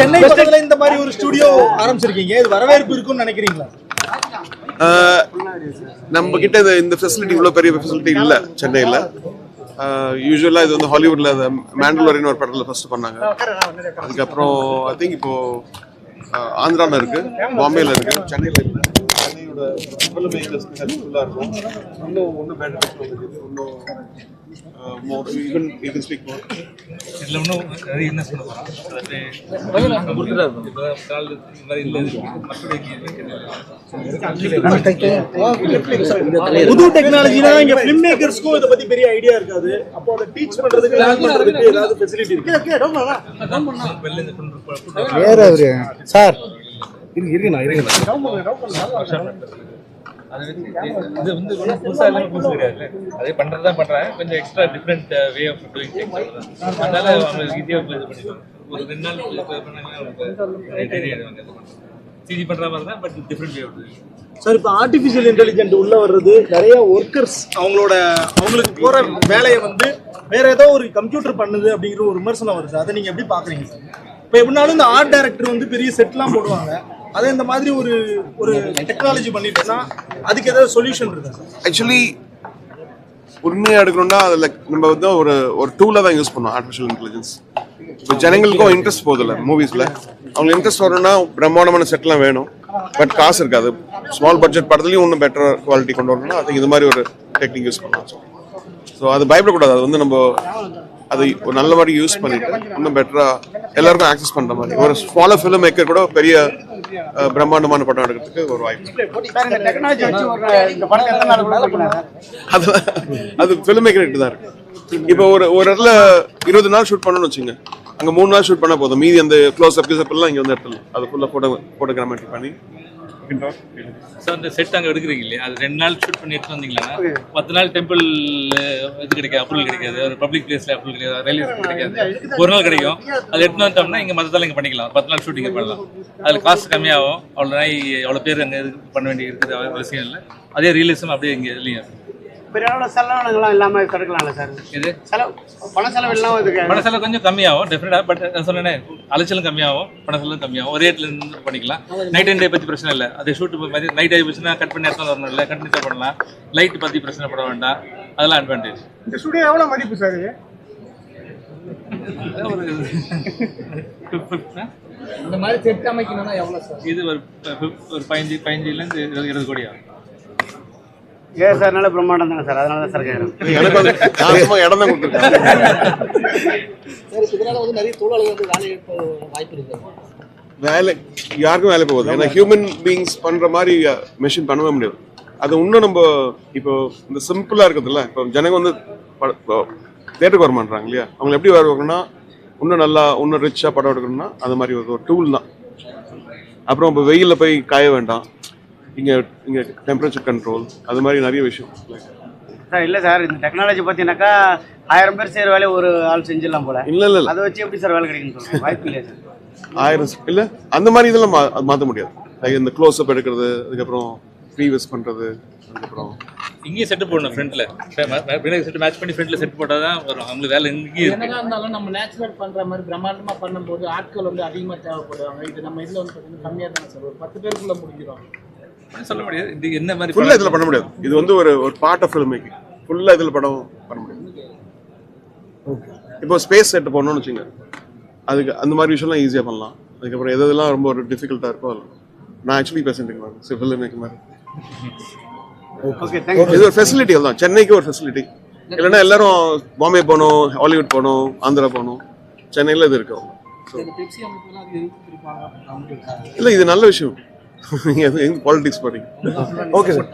சென்னை பக்கத்துல இந்த மாதிரி ஒரு ஸ்டுடியோ ஆரம்பிச்சிருக்கீங்க. இது வரவேற்பு இருக்கும்னு நினைக்கிறீங்களா? ஆஹ் நம்ம கிட்ட இந்த ஃபெசிலிட்டி இவ்வளோ பெரிய ஃபெசிலிட்டி இல்லை சென்னையில். யூஸ்வலாக இது வந்து ஹாலிவுட்ல மேண்டலோரின் ஒரு படத்தில் ஃபர்ஸ்ட் பண்ணாங்க. அதுக்கப்புறம் ஐ திங்க் இப்போ ஆந்திரால இருக்கு பாம்பேல இருக்கு சென்னையில் இல்லை. மேக்கர்ஸ்க்கு ஹெல்ப்ஃபுல்லாக இருக்கும். இன்னும் இன்னும் பெட்டர் இன்னும் more even you can speak more இதுல இன்னும் நிறைய என்ன சொல்ல இல்லை புது டெக்னாலஜினா இங்க ஃபிலிம் மேக்கர்ஸ்க்கும் இத பத்தி பெரிய ஐடியா இருக்காது. அப்போ அதை டீச் பண்றதுக்கு learn பண்றதுக்கு ஏதாவது ஃபெசிலிட்டி இருக்கு. வேற சார் இருங்க இருங்க நான் இருங்க அது வந்து இது வந்து ஒன்றும் புதுசாக எல்லாமே புதுசு கிடையாது அதே பண்ணுறது தான் பண்ணுறாங்க கொஞ்சம் extra different way of doing things அதனால அவங்க ஈஸியாக இது பண்ணிடுவாங்க ஒரு ரெண்டு நாள் பண்ணாங்கன்னா அவங்களுக்கு தெரியாது சிஜி பண்ணுற மாதிரி தான் but different way of doing sir இப்போ ஆர்டிஃபிஷியல் இன்டெலிஜென்ட் உள்ள வர்றது நிறைய ஒர்க்கர்ஸ் அவங்களோட அவங்களுக்கு போற வேலையை வந்து வேற ஏதோ ஒரு கம்ப்யூட்டர் பண்ணுது அப்படிங்கிற ஒரு விமர்சனம் வருது. அதை நீங்க எப்படி பாக்குறீங்க சார் இப்போ எப்படினாலும் இந்த ஆர்ட் டைரக்டர் வந்து பெரிய செட்லாம் போடுவாங்க. அதே இந்த மாதிரி ஒரு ஒரு டெக்னாலஜி பண்ணிட்டோம்னா அதுக்கு ஏதாவது சொல்யூஷன் இருக்கா ஆக்சுவலி உண்மையாக எடுக்கணும்னா அதில் நம்ம வந்து ஒரு ஒரு டூலாக தான் யூஸ் பண்ணோம் ஆர்டிஃபிஷியல் இன்டெலிஜென்ஸ் இப்போ ஜனங்களுக்கும் இன்ட்ரெஸ்ட் போதில்ல மூவிஸில் அவங்களுக்கு இன்ட்ரெஸ்ட் வரணும்னா பிரம்மாண்டமான செட்லாம் வேணும். பட் காசு இருக்காது. ஸ்மால் பட்ஜெட் படத்துலையும் இன்னும் பெட்டர் குவாலிட்டி கொண்டு வரணும்னா அதுக்கு இது மாதிரி ஒரு டெக்னிக் யூஸ் பண்ணலாம் ஸோ அது பயப்படக்கூடாது. அது வந்து நம்ம அதை ஒரு நல்ல மாதிரி யூஸ் பண்ணிட்டு இன்னும் பெட்டராக எல்லாருக்கும் ஆக்சஸ் பண்ணுற மாதிரி. ஒரு ஸ்மாலர் ஃபிலிம் மேக்கர் கூட பெரிய பிரம்மாண்டமான படம் எடுக்கிறதுக்கு ஒரு வாய்ப்பு. அது அது ஃபிலிம் மேக்கர் தான் இருக்கு. இப்போ ஒரு ஒரு இடத்துல இருபது நாள் ஷூட் பண்ணணும்னு வச்சுங்க. அங்க மூணு நாள் ஷூட் பண்ணா போதும். மீதி அந்த க்ளோஸ் அப் எல்லாம் இங்க வந்து எடுத்துடலாம். அது ஃபுல்லா போட்டோ போட்டோகிராமெட்ரி பண்ணி ஸோ அந்த செட் அங்கே எடுக்கிறீங்க இல்லையா? அது ரெண்டு நாள் ஷூட் பண்ணி எடுத்து வந்தீங்கன்னா பத்து நாள் டெம்பிள் இது கிடைக்காது அப்ரூவல் கிடைக்காது. ஒரு பப்ளிக் பிளேஸ்ல அப்ரூவல் கிடைக்காது ரயில்வே கிடைக்காது. ஒரு நாள் கிடைக்கும். அது எடுத்து வந்துட்டோம்னா இங்கே மற்றதெல்லாம் இங்கே பண்ணிக்கலாம். பத்து நாள் ஷூட்டிங் பண்ணலாம். அதில் காசு கம்மியாகும். அவ்வளோ நாய் அவ்வளோ பேர் அங்கே இது பண்ண வேண்டிய இருக்குது அவசியம் இல்லை. அதே ரியலிசம் அப்படியே இங்கே இதுலையும். பெரிய அளவில் செலவினங்கள்லாம் இல்லாமல் தடுக்கலாம்ல சார்? இது செலவு பண செலவு இல்லாமல் இதுக்கு பண செலவு கொஞ்சம் கம்மியாகும் டெஃபினட்டாக பட் நான் சொன்னேனே அலைச்சலும் கம்மியாகும் பண செலவும் கம்மியாகும். ஒரே இடத்துல இருந்து பண்ணிக்கலாம். நைட் அண்ட் டே பற்றி பிரச்சனை இல்லை. அது ஷூட் மாதிரி நைட் ஆகி போச்சுன்னா கட் பண்ணி எடுத்து வரணும் இல்லை கண்டினியூஸாக பண்ணலாம். லைட் பற்றி பிரச்சனை பட வேண்டாம். அதெல்லாம் அட்வான்டேஜ் இந்த ஸ்டுடியோ எவ்வளோ மதிப்பு சார் இது? ஒரு இந்த மாதிரி செட் அமைக்கணும்னா எவ்வளோ சார்? இது ஒரு ஒரு பதினஞ்சு பதினஞ்சுலேருந்து இருபது கோடி ஆகும். ஏன் சார் நல்ல பிரம்மாண்டம் தானே சார்? அதனால தான் சார் கேட்குறேன் இடம் தான் கொடுத்துருக்கேன் வேலை யாருக்கும் வேலை போகுது. ஏன்னா ஹியூமன் பீயிங்ஸ் பண்ற மாதிரி மெஷின் பண்ணவே முடியாது. அது இன்னும் நம்ம இப்போ இந்த சிம்பிளா இருக்குதுல்ல இப்போ ஜனங்க வந்து தேட்டருக்கு வர மாட்டாங்க இல்லையா? அவங்க எப்படி வருவாங்கன்னா இன்னும் நல்லா இன்னும் ரிச்சா படம் எடுக்கணும்னா அது மாதிரி ஒரு டூல் தான். அப்புறம் இப்போ வெயில்ல போய் காய வேண்டாம். இங்க இங்க டெம்பரேச்சர் கண்ட்ரோல் அது மாதிரி நிறைய விஷயம். சார் இல்லை சார் இந்த டெக்னாலஜி பார்த்தீங்கன்னாக்கா ஆயிரம் பேர் செய்கிற வேலையை ஒரு ஆள் செஞ்சிடலாம் போல. இல்ல இல்ல இல்ல. அதை வச்சு எப்படி சார் வேலை கிடைக்குன்னு வாய்ப்பு இல்லையா சார்? ஆயிரம் இல்ல அந்த மாதிரி இதெல்லாம் மா- அது மாத்த முடியாது. Like இந்த க்ளோஸ் அப் எடுக்கிறது அதுக்கப்புறம் ப்ரீவியஸ் பண்றது அதுக்கப்புறம் இங்கேயே செட்டு போடணும் ஃப்ரண்ட்ல பின்னாடி செட்டு மேட்ச் பண்ணி ஃப்ரண்ட்ல செட் போட்டால் தான் வரும். அவங்களுக்கு வேலை இங்கேயே என்னதான் இருந்தாலும் நம்ம நேச்சுரல் பண்ற மாதிரி பிரம்மாண்டமா பண்ணும்போது ஆட்கள் வந்து அதிகமா தேவைப்படுவாங்க. இது நம்ம இதுல வந்து பாத்தீங்கன்னா கம்மியா தானே சார் ஒரு பத்து பேருக்குள்ள முடிஞ்சிடும். சொல்ல முடியாது. இது என்ன மாதிரி ஃபுல்லா இதுல பண்ண முடியாது. இது வந்து ஒரு ஒரு பார்ட் ஆஃப் ஃபிலிம் மேக்கிங் ஃபுல்லா இதுல படம் பண்ண முடியாது. இப்போ ஸ்பேஸ் செட் போடணும்னு வச்சுங்க அதுக்கு அந்த மாதிரி விஷயம்லாம் ஈஸியாக பண்ணலாம். அதுக்கப்புறம் எது எதெல்லாம் ரொம்ப ஒரு டிஃபிகல்ட்டாக இருக்கோ அதெல்லாம். நான் ஆக்சுவலி பேசிட்டு இருக்கேன் ஃபிலிம் மேக்கிங் மாதிரி. இது ஒரு ஃபெசிலிட்டி தான் சென்னைக்கு ஒரு ஃபெசிலிட்டி இல்லைன்னா எல்லாரும் பாம்பே போகணும் ஹாலிவுட் போகணும் ஆந்திரா போகணும். சென்னையில் இது இருக்கு. இல்லை இது நல்ல விஷயம். நீங்கள் பாலிடிக்ஸ் போறீங்க ஓகே சார்